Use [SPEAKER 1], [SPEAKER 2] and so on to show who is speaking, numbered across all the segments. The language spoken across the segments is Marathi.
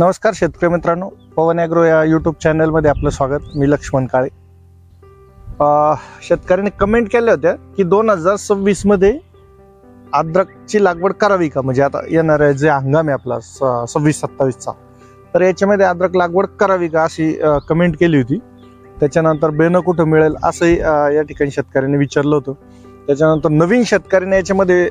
[SPEAKER 1] नमस्कार शेतकरी मित्रांनो. पवन ॲग्रो या यूट्यूब चॅनलमध्ये आपलं स्वागत. मी लक्ष्मण काळे. शेतकऱ्यांनी कमेंट केल्या होत्या की दोन हजार सव्वीसमध्ये अद्रकची लागवड करावी का? म्हणजे आता येणाऱ्या जे हंगाम आहे आपला स- सव्वीस सत्तावीसचा. तर याच्यामध्ये अद्रक लागवड करावी का अशी कमेंट केली होती. त्याच्यानंतर बेनं कुठं मिळेल असंही या ठिकाणी शेतकऱ्यांनी विचारलं होतं. त्याच्यानंतर नवीन शेतकऱ्यांनी याच्यामध्ये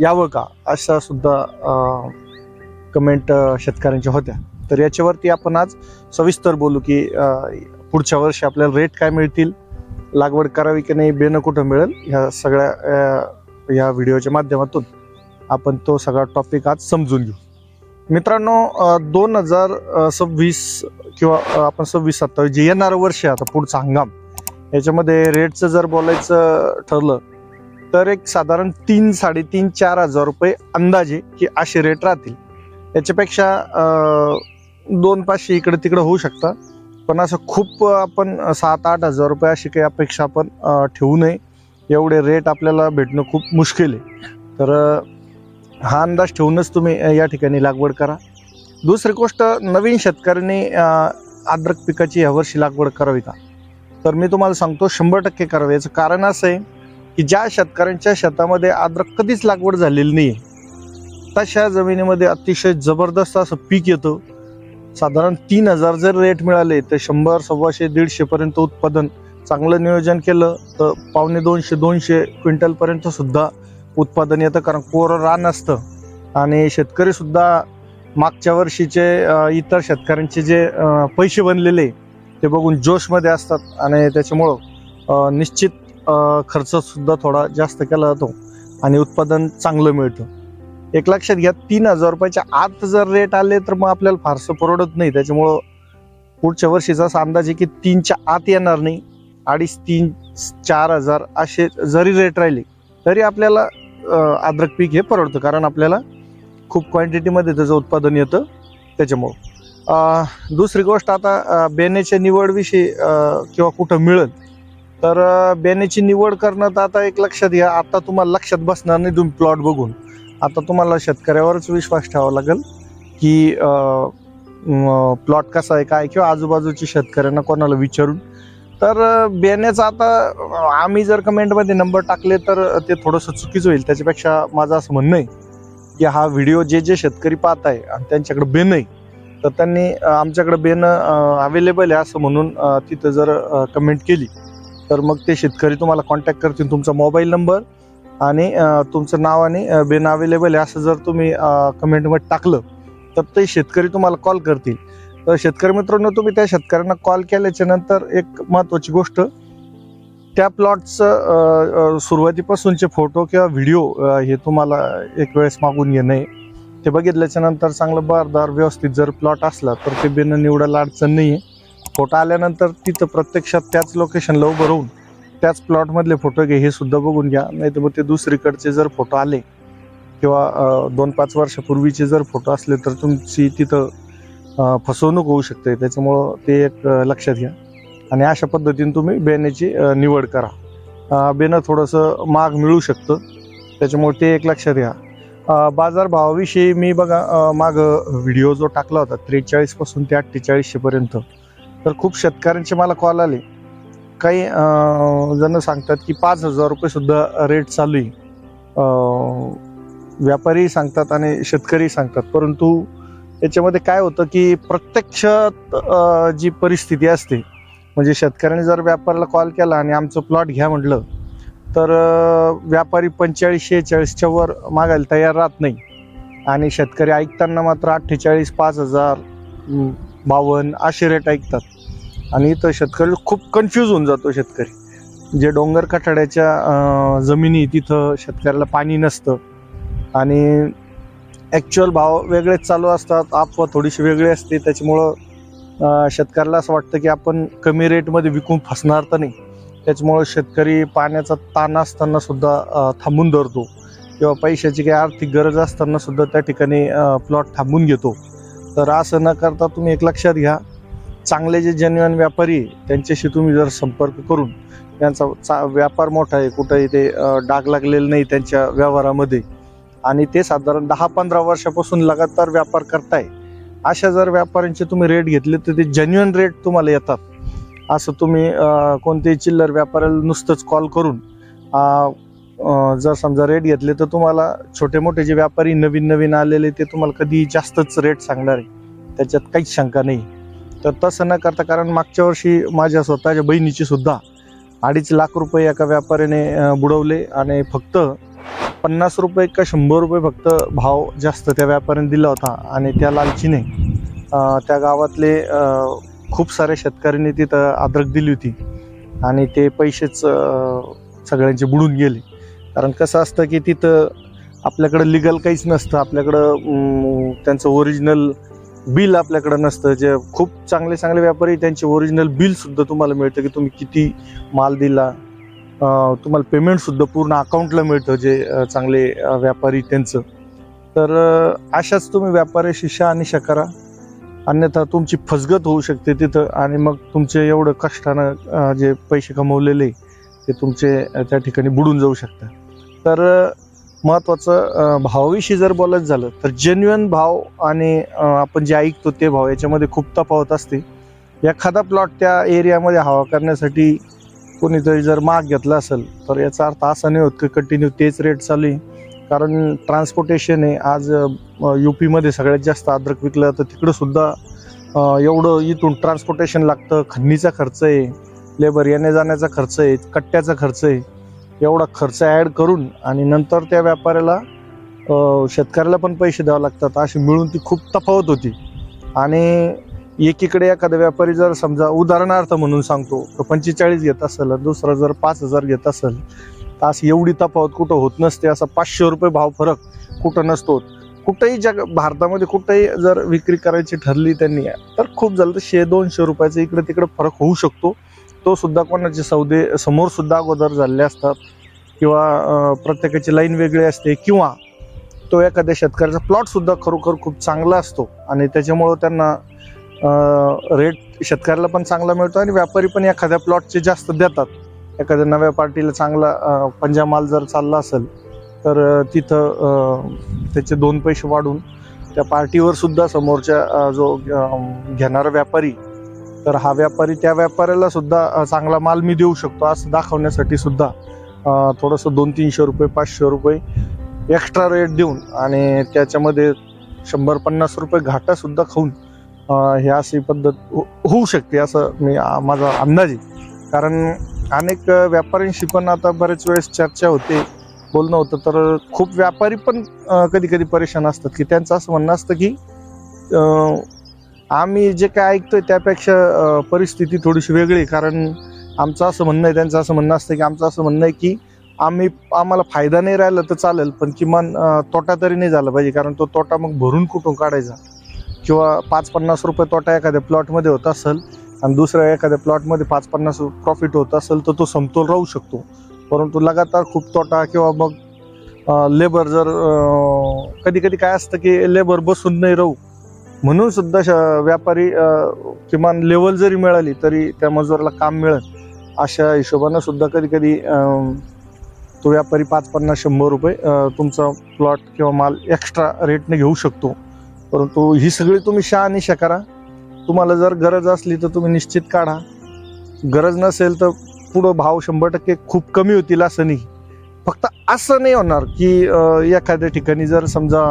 [SPEAKER 1] यावं का? अशा सुद्धा कमेंट शेतकऱ्यांच्या होत्या. तर याच्यावरती आपण आज सविस्तर बोलू की पुढच्या वर्षी आपल्याला रेट काय मिळतील लागवड करावी की नाही बेनं कुठं मिळेल ह्या सगळ्या या व्हिडिओच्या माध्यमातून आपण तो सगळा टॉपिक आज समजून घेऊ. मित्रांनो दोन हजार सव्वीस किंवा आपण सव्वीस सत्तावीस जे येणारं वर्ष आहे आता पुढचा हंगाम याच्यामध्ये रेटचं जर बोलायचं ठरलं तर एक साधारण तीन साडेतीन चार हजार रुपये अंदाजे की असे रेट राहतील. याच्यापेक्षा दोन पाचशे इकडे तिकडे होऊ शकता. पण असं खूप आपण सात आठ हजार रुपये अशी काही अपेक्षा आपण ठेवू नये. एवढे रेट आपल्याला भेटणं खूप मुश्किल आहे. तर हा अंदाज ठेवूनच तुम्ही या ठिकाणी लागवड करा. दुसरी गोष्ट नवीन शेतकऱ्यांनी अद्रक पिकाची यावर्षी लागवड करावी का? तर मी तुम्हाला सांगतो शंभर टक्के करावी. याचं कारण असं आहे की ज्या शेतकऱ्यांच्या शेतामध्ये अद्रक कधीच लागवड झालेली नाही आहे आत्ताच्या जमिनीमध्ये अतिशय जबरदस्त असं पीक येतं. साधारण तीन हजार जर रेट मिळाले तर शंभर सव्वाशे दीडशेपर्यंत उत्पादन चांगलं नियोजन केलं तर पावणे दोनशे दोनशे क्विंटलपर्यंत सुद्धा उत्पादन येतं कारण कोरं रान असतं आणि शेतकरीसुद्धा मागच्या वर्षीचे इतर शेतकऱ्यांचे जे पैसे बनलेले ते बघून जोशमध्ये असतात. आणि त्याच्यामुळं निश्चित खर्चसुद्धा थोडा जास्त केला जातो आणि उत्पादन चांगलं मिळतं. एक लक्षात घ्या तीन हजार रुपयाच्या आत जर रेट आले तर मग आपल्याला फारसं परवडत नाही. त्याच्यामुळं पुढच्या वर्षीचा असा अंदाज आहे की तीनच्या आत येणार नाही. अडीच तीन चार हजार असे जरी रेट राहिले तरी आपल्याला अद्रक पीक हे परवडतं. कारण आपल्याला खूप क्वांटिटीमध्ये त्याचं उत्पादन येतं. त्याच्यामुळं दुसरी गोष्ट आता बेण्याच्या निवडविषयी किंवा कुठं मिळेल तर बेण्याची निवड करणं तर आता एक लक्षात घ्या. आता तुम्हाला लक्षात बसणार नाही तुम्ही प्लॉट बघून. आता तुम्हाला शेतकऱ्यावरच विश्वास ठेवावा लागेल की प्लॉट कसा आहे काय किंवा आजूबाजूच्या शेतकऱ्यांना कोणाला विचारून. तर बियाण्याचा आता आम्ही जर कमेंटमध्ये नंबर टाकले तर ते थोडंसं चुकीचं होईल. त्याच्यापेक्षा माझं असं म्हणणं आहे की हा व्हिडिओ जे जे शेतकरी पाहत आहे आणि त्यांच्याकडे बेन आहे तर त्यांनी आमच्याकडे बेनं अवेलेबल आहे असं म्हणून तिथं जर कमेंट केली तर मग ते शेतकरी तुम्हाला कॉन्टॅक्ट करतील. तुमचा मोबाईल नंबर आणि तुमचं नाव आणि बेन अवेलेबल आहे. असं जर तुम्ही कमेंटमध्ये टाकलं तर ते शेतकरी तुम्हाला कॉल करतील. तर शेतकरी मित्रांनो तुम्ही त्या शेतकऱ्यांना कॉल केल्याच्यानंतर एक महत्त्वाची गोष्ट त्या प्लॉटचं सुरुवातीपासूनचे फोटो किंवा व्हिडिओ हे तुम्हाला एक वेळेस मागून घेणं आहे ते बघितल्याच्या नंतर चांगलं बारदार व्यवस्थित जर प्लॉट असला तर ते बिनं निवडायला अडचण नाही आहे फोटो आल्यानंतर तिथं प्रत्यक्षात त्याच लोकेशनला उभं राहून त्याच प्लॉटमधले फोटो घे हे सुद्धा बघून घ्या. नाही तर मग ते दुसरीकडचे जर फोटो आले किंवा दोन पाच वर्षापूर्वीचे जर फोटो असले तर तुमची तिथं फसवणूक होऊ शकते. त्याच्यामुळं ते एक लक्षात घ्या. आणि अशा पद्धतीने तुम्ही बेण्याची निवड करा. बेणं बेनं थोडंसं माग मिळू शकतं. त्याच्यामुळे ते एक लक्षात घ्या. बाजारभावाविषयी मी बघा माग व्हिडिओ जो टाकला होता त्रेचाळीसपासून ते अठ्ठेचाळीसशेपर्यंत तर खूप शेतकऱ्यांचे मला कॉल आले. काही जण सांगतात की पाच हजार रुपयेसुद्धा रेट चालू आहे. व्यापारी सांगतात आणि शेतकरी सांगतात. परंतु याच्यामध्ये काय होतं की प्रत्यक्षात जी परिस्थिती असते म्हणजे शेतकऱ्याने जर व्यापाऱ्याला कॉल केला आणि आमचं प्लॉट घ्या म्हटलं तर व्यापारी पंचेचाळीस शेहेचाळीसच्या वर मागायला तयार राहत नाही. आणि शेतकरी ऐकताना मात्र अठ्ठेचाळीस पाच हजार बावन्न असे रेट ऐकतात. आणि इथं शेतकरी खूप कन्फ्यूज होऊन जातो शेतकरी. जे डोंगर कठाड्याच्या जमिनी तिथं शेतकऱ्याला पाणी नसतं. आणि ॲक्च्युअल भाव वेगळेच चालू असतात अफवा थोडीशी वेगळी असते. त्याच्यामुळं शेतकऱ्याला असं वाटतं की आपण कमी रेटमध्ये विकून फसणार तर नाही. त्याच्यामुळं शेतकरी पाण्याचा ताण असताना सुद्धा थांबून धरतो. किंवा पैशाची काही आर्थिक गरज असताना सुद्धा त्या ठिकाणी प्लॉट थांबून घेतो. तर असं न करता तुम्ही एक लक्षात घ्या चांगले जे जेन्युअन व्यापारी आहे, त्यांच्याशी तुम्ही जर संपर्क करून त्यांचा चा व्यापार मोठा आहे कुठंही ते डाग लागलेलं नाही त्यांच्या व्यवहारामध्ये. आणि ते साधारण दहा पंधरा वर्षापासून लगातार व्यापार करताय. अशा जर व्यापाऱ्यांचे तुम्ही रेट घेतले तर ते जेन्युअन रेट तुम्हाला येतात. असं तुम्ही कोणतेही चिल्लर व्यापाऱ्याला नुसतंच कॉल करून जर समजा रेट घेतले तर तुम्हाला छोटे मोठे जे व्यापारी नवीन नवीन आलेले ते तुम्हाला कधी जास्तच रेट सांगणार आहे. त्याच्यात काहीच शंका नाही. तर तसं न करता कारण मागच्या वर्षी माझ्या स्वतःच्या बहिणीची सुद्धा अडीच लाख रुपये एका व्यापाऱ्याने बुडवले आणि फक्त पन्नास रुपये का शंभर रुपये फक्त भाव जास्त त्या व्यापाऱ्याने दिला होता आणि त्या लालचीने त्या गावातले खूप साऱ्या शेतकऱ्यांनी तिथं अद्रक दिली होती आणि ते पैसेच सगळ्यांचे बुडून गेले. कारण कसं असतं की तिथं आपल्याकडं लिगल काहीच नसतं. आपल्याकडं त्यांचं ओरिजिनल बिल आपल्याकडं नसतं. जे खूप चांगले चांगले व्यापारी त्यांचे ओरिजिनल बिलसुद्धा तुम्हाला मिळतं की तुम्ही किती माल दिला. तुम्हाला पेमेंटसुद्धा पूर्ण अकाउंटला मिळतं जे चांगले व्यापारी त्यांचं. तर अशाच तुम्ही व्यापारी व्यापाऱ्याशी आणि करा अन्यथा तुमची फसगत होऊ शकते तिथं आणि मग तुमचे एवढं कष्टानं जे पैसे कमवलेले ते तुमचे त्या ठिकाणी बुडून जाऊ शकतात. तर महत्त्वाचं भावाविषयी जर बोलायचं झालं तर जेन्युअन भाव आणि आपण जे ऐकतो ते भाव याच्यामध्ये खूप तफावत असते. एखादा प्लॉट त्या एरियामध्ये हवा करण्यासाठी कोणीतरी जर माग घेतला असेल तर याचा अर्थ असा नाही होत की कंटिन्यू तेच रेट चालू आहे. कारण ट्रान्सपोर्टेशन आहे आज यू पीमध्ये सगळ्यात जास्त अद्रक विकलं तर तिकडंसुद्धा एवढं इथून ट्रान्सपोर्टेशन लागतं खन्नीचा खर्च आहे लेबर येण्या जाण्याचा खर्च आहे कट्ट्याचा खर्च आहे. एवढा खर्च ॲड करून आणि नंतर त्या व्यापाऱ्याला शेतकऱ्याला पण पैसे द्यावे लागतात अशी मिळून ती खूप तफावत होती. आणि एकीकडे एखादा व्यापारी जर समजा उदाहरणार्थ म्हणून सांगतो तो पंचेचाळीस घेत असेल दुसरा जर पाच हजार घेत असेल तर अशी एवढी तफावत कुठं होत नसते असा पाचशे रुपये भाव फरक कुठं नसतो. कुठंही जग भारतामध्ये कुठंही जर विक्री करायची ठरली त्यांनी तर खूप झालं तर शे दोनशे रुपयाचा इकडे तिकडे फरक होऊ शकतो. तो सुद्धा कोणाचे सौदे समोर सुद्धा अगोदर झालेले असतात किंवा प्रत्येकाची लाईन वेगळी असते किंवा तो एखाद्या शेतकऱ्याचा प्लॉट सुद्धा खरोखर खूप चांगला असतो आणि त्याच्यामुळं त्यांना रेट शेतकऱ्याला पण चांगला मिळतो आणि व्यापारी पण एखाद्या प्लॉटचे जास्त देतात. एखाद्या नव्या पार्टीला चांगला पंजा माल जर चालला असेल तर तिथं त्याचे दोन पैसे वाढून त्या पार्टीवर सुद्धा समोरच्या जो घेणारा व्यापारी तर हा व्यापारी त्या व्यापाऱ्याला सुद्धा चांगला माल मी देऊ शकतो असं दाखवण्यासाठी सुद्धा थोडंसं दोन तीनशे रुपये पाचशे रुपये एक्स्ट्रा रेट देऊन आणि त्याच्यामध्ये शंभर पन्नास रुपये घाटासुद्धा खाऊन हे अशी पद्धत हो- होऊ शकते असं मी माझा अंदाज आहे. कारण अनेक व्यापाऱ्यांशी पण आता बरेच वेळेस चर्चा होते बोलणं होतं तर खूप व्यापारी पण कधी कधी परेशान असतात की त्यांचं असं म्हणणं असतं की आम्ही जे काय ऐकतोय त्यापेक्षा परिस्थिती थोडीशी वेगळी कारण आमचं असं म्हणणं आहे त्यांचं असं म्हणणं असतं की आमचं असं म्हणणं आहे की आम्ही आम्हाला फायदा नाही राहिला तर चालेल पण किमान तोटा तरी नाही झाला पाहिजे. कारण तो तोटा मग भरून कुठून काढायचा? किंवा पाच पन्नास रुपये तोटा एखाद्या प्लॉटमध्ये होत असेल आणि दुसऱ्या एखाद्या प्लॉटमध्ये पाच पन्नास प्रॉफिट होत असेल तर तो समतोल राहू शकतो. परंतु लगातार खूप तोटा किंवा मग लेबर जर कधी कधी काय असतं की लेबर बसून नाही राहू. म्हणून सुद्धा श- व्यापारी किमान लेवल जरी मिळाली तरी त्या मजुराला काम मिळेल. अशा हिशोबानं सुद्धा कधी कधी तो व्यापारी पाच पन्नास शंभर रुपये तुमचा प्लॉट किंवा माल एक्स्ट्रा रेटने घेऊ शकतो. परंतु ही सगळी तुम्ही शहानिशा करा. तुम्हाला जर गरज असली तर तुम्ही निश्चित काढा. गरज नसेल तर पुढं भाव शंभर टक्के खूप कमी होतील असं नाही. फक्त असं नाही होणार की एखाद्या ठिकाणी जर समजा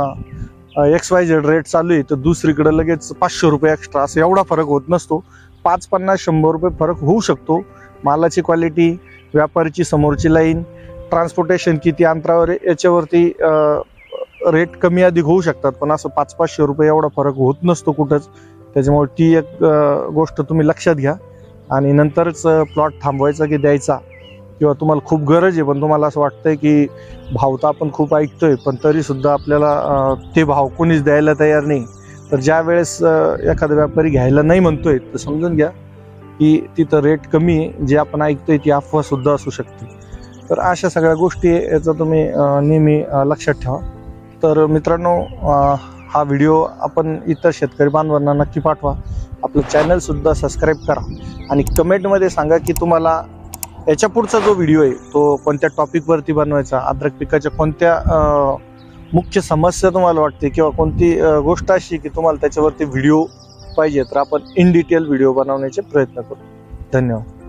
[SPEAKER 1] एक्स वाय झेड रेट चालू आहे तर दुसरीकडे लगेच पाचशे रुपये एक्स्ट्रा असं एवढा फरक होत नसतो. पाच पन्नास शंभर रुपये फरक होऊ शकतो. मालाची क्वालिटी व्यापारीची समोरची लाईन ट्रान्सपोर्टेशन किती अंतरावर याच्यावरती रेट कमी अधिक होऊ शकतात पण असं पाच पाचशे रुपये एवढा फरक होत नसतो कुठंच. त्याच्यामुळे ती एक गोष्ट तुम्ही लक्षात घ्या. आणि नंतरच प्लॉट थांबवायचा की द्यायचा. किंवा तुम्हाला खूप गरज आहे पण तुम्हाला असं वाटतंय की भाव तर आपण खूप ऐकतोय पण तरी सुद्धा आपल्याला ते भाव कोणीच द्यायला तयार नाही. तर ज्या वेळेस एखादा व्यापारी घ्यायला नाही म्हणतोय तर समजून घ्या की तिथं रेट कमी आहे जे आपण ऐकतोय ती अफवा सुद्धा असू शकते. तर अशा सगळ्या गोष्टी याचं तुम्ही नेहमी लक्षात ठेवा. तर मित्रांनो हा व्हिडिओ आपण इतर शेतकरी बांधवांना नक्की पाठवा. आपलं चॅनलसुद्धा सबस्क्राईब करा. आणि कमेंटमध्ये सांगा की तुम्हाला याच्या पुढचा जो व्हिडिओ आहे तो कोणत्या टॉपिकवरती बनवायचा अद्रक पिकाच्या कोणत्या मुख्य समस्या तुम्हाला वाटते किंवा कोणती गोष्ट अशी की तुम्हाला त्याच्यावरती व्हिडिओ पाहिजे तर आपण इन डिटेल व्हिडिओ बनवण्याचे प्रयत्न करू. धन्यवाद.